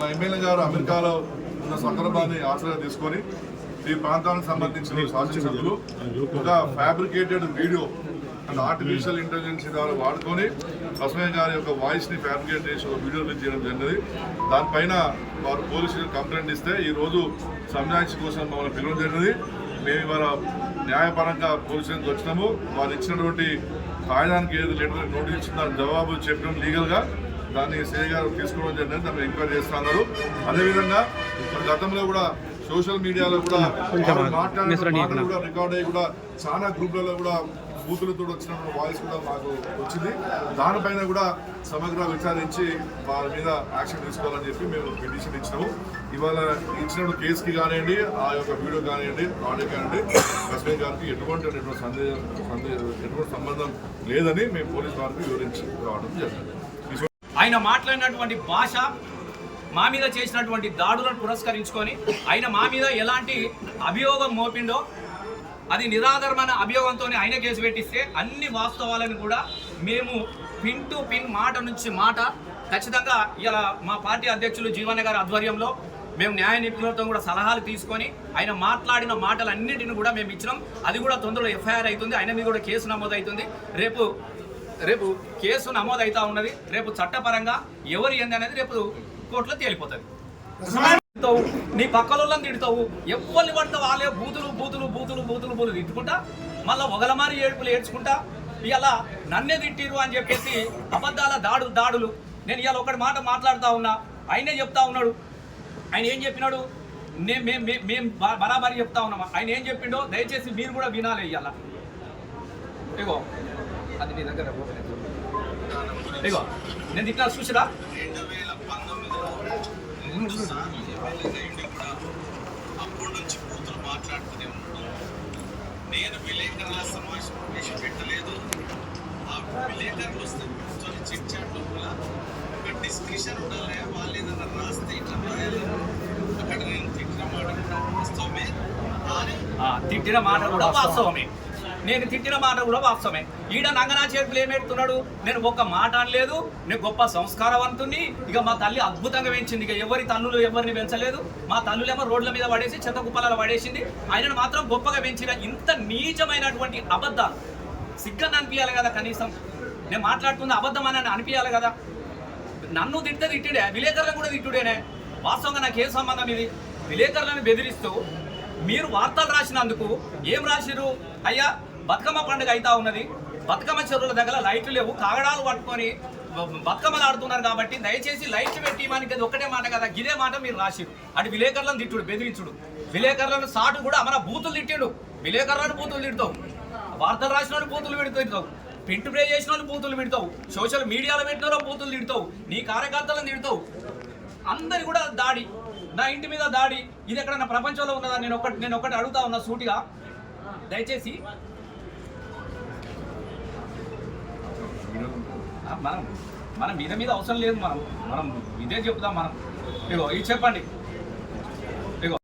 మా ఎమ్మెల్యే గారు అమెరికాలో ఉన్న సందర్భాన్ని ఆశ్రయ తీసుకొని ఈ ప్రాంతానికి సంబంధించిన శాసనసభ్యులు ఒక fabricated video and artificial intelligence ద్వారా వాడుకొని లక్ష్మయ్య గారి యొక్క వాయిస్ని ఫ్యాబ్రికేట్ చేసి ఒక వీడియో రిలీజ్ చేయడం జరిగింది. దానిపైన వారు పోలీసులు కంప్లైంట్ ఇస్తే ఈ రోజు సంజాయిషి కోసం మమ్మల్ని పిలవడం జరిగింది. మేము ఇవాళ న్యాయపరంగా పోలీసులకు వచ్చినాము. వారు ఇచ్చినటువంటి కాయడానికి ఏది లేటర్ నోటీస్ ఇచ్చిన జవాబు చెప్పడం లీగల్గా దాన్ని సిఐ గారు తీసుకోవడం జరిగింది దాన్ని ఎంక్వైరీ చేస్తున్నారు అదేవిధంగా మరి గతంలో కూడా సోషల్ మీడియాలో కూడా మాట్లాడిన కూడా రికార్డ్ అయ్యి కూడా చాలా గ్రూప్లలో కూడా బూతులతో వచ్చిన వాయిస్ కూడా మాకు వచ్చింది. దానిపైన కూడా సమగ్ర విచారించి వారి మీద యాక్షన్ తీసుకోవాలని చెప్పి మేము పిటిషన్ ఇచ్చినాము. ఇవాళ ఇచ్చిన కేసుకి కానివ్వండి ఆ యొక్క వీడియో కానివ్వండి ఆడియో కానివ్వండి లక్ష్మీ గారికి ఎటువంటి ఎటువంటి సందేహం సందేహం ఎటువంటి సంబంధం లేదని మేము పోలీస్ వారికి వివరించి రావడం జరిగింది. ఆయన మాట్లాడినటువంటి భాష మా మీద చేసినటువంటి దాడులను పురస్కరించుకొని ఆయన మా మీద ఎలాంటి అభియోగం మోపిండో అది నిరాధారమైన అభియోగంతో ఆయన కేసు పెట్టిస్తే అన్ని వాస్తవాలను కూడా మేము పిన్ టు పిన్ మాట నుంచి మాట ఖచ్చితంగా ఇలా మా పార్టీ అధ్యక్షులు జీవన్ గారి ఆధ్వర్యంలో మేము న్యాయ నిపుణులతో కూడా సలహాలు తీసుకొని ఆయన మాట్లాడిన మాటలన్నింటిని కూడా మేము ఇచ్చినాం. అది కూడా తొందరలో ఎఫ్ఐఆర్ అవుతుంది. ఆయన మీద కూడా కేసు నమోదు అవుతుంది రేపు రేపు కేసు నమోదు ఉన్నది. రేపు చట్టపరంగా ఎవరు ఏంది అనేది రేపు కోర్టులో తేలిపోతుంది. తిడతావు, నీ పక్కలోళ్ళని తిడతావు. ఎవరిని పడతావు? వాళ్ళే బూతులు బూతులు బూతులు బూతులు బూతులు తిట్టుకుంటా మళ్ళీ ఒగలమారి ఏడుపులు ఏడ్చుకుంటా ఇలా నన్నే తిట్టిరు అని చెప్పేసి అబద్ధాల దాడు దాడులు. నేను ఇవాళ ఒకటి మాట మాట్లాడుతా ఉన్నా ఆయనే చెప్తా ఉన్నాడు. ఆయన ఏం చెప్పినాడు? నేను మేము మేము- మేము బరాబరి చెప్తా ఉన్నాం ఆయన ఏం చెప్పిండో దయచేసి మీరు కూడా వినాలి ఇవాళ ఇగో నీ దగ్గర ఓపెన్ ఇగో నేను తిట్టినా చూసిరా? అప్పటి నుంచి కూతురు మాట్లాడుతూనే ఉన్నాడు నేను విలేకరుల సమావేశం ప్రవేశపెట్టలేదు ఆ విలేకరులు వస్తే కూర్చొని చిట్ చాట్ లోపల ఒక డిస్కషన్ ఉండాలి వాళ్ళు ఏదైనా రాస్తే ఇట్లా రాయాలి అక్కడ నేను తిట్టిన మాట కూడా వాస్తవమే తిట్టిన మాట కూడా వాస్తవమే. నేను తిట్టిన మాట కూడా వాస్తవమే. ఈడ నంగనా చేతులు ఏం నేను ఒక్క మాట అనలేదు నేను గొప్ప సంస్కారవంతుని ఇక మా తల్లి అద్భుతంగా పెంచింది ఇక ఎవరి తల్లులు ఎవరిని పెంచలేదు. మా తల్లులేమో రోడ్ల మీద పడేసి చెత్త కుప్పలలో పడేసింది. ఆయనను మాత్రం గొప్పగా పెంచిన ఇంత నీచమైనటువంటి అబద్ధాలు. సిగ్గని అనిపించాలి కదా కనీసం. నేను మాట్లాడుతున్న అబద్ధం అని అనిపించాలి కదా. నన్ను తిడితే తిట్టుడే విలేకరులను కూడా తిట్టుడేనే. వాస్తవంగా నాకు ఏం సంబంధం ఇది? విలేకరులను బెదిరిస్తూ మీరు వార్తలు రాసినందుకు ఏం రాసిరు అయ్యా బతుకమ్మ పండుగ అయితా ఉన్నది. బతుకమ్మ చెరువుల దగ్గర లైట్లు లేవు. కాగడాలు పట్టుకొని బతుకమ్మలు ఆడుతున్నారు కాబట్టి దయచేసి లైట్లు పెట్టి మనకి అది ఒక్కటే మాట కదా. గిదే మాట మీరు రాసిరు అటు విలేకరులను తిట్టుడు బెదిరించుడు. విలేకరులను సాటు కూడా మన బూతులు తిట్టిండు. విలేకరులను బూతులు తిడతావు. వార్తలు రాసిన వాళ్ళు బూతులు పెడుతావు ప్రింట్ ప్రే చేసిన వాళ్ళు బూతులు పెడతావు సోషల్ మీడియాలో పెట్టిన బూతులు తిడతావు. నీ కార్యకర్తలను తిడతావు. అందరి కూడా దాడి. నా ఇంటి మీద దాడి. ఇది ఎక్కడన్నా ప్రపంచంలో ఉన్నదా? నేను ఒకటి నేను ఒకటి అడుగుతా ఉన్నా సూటిగా. దయచేసి మనం మనం మీద మీద అవసరం లేదు మనం మనం ఇదే చెప్తాం మనం. ఇగో ఇది చెప్పండి.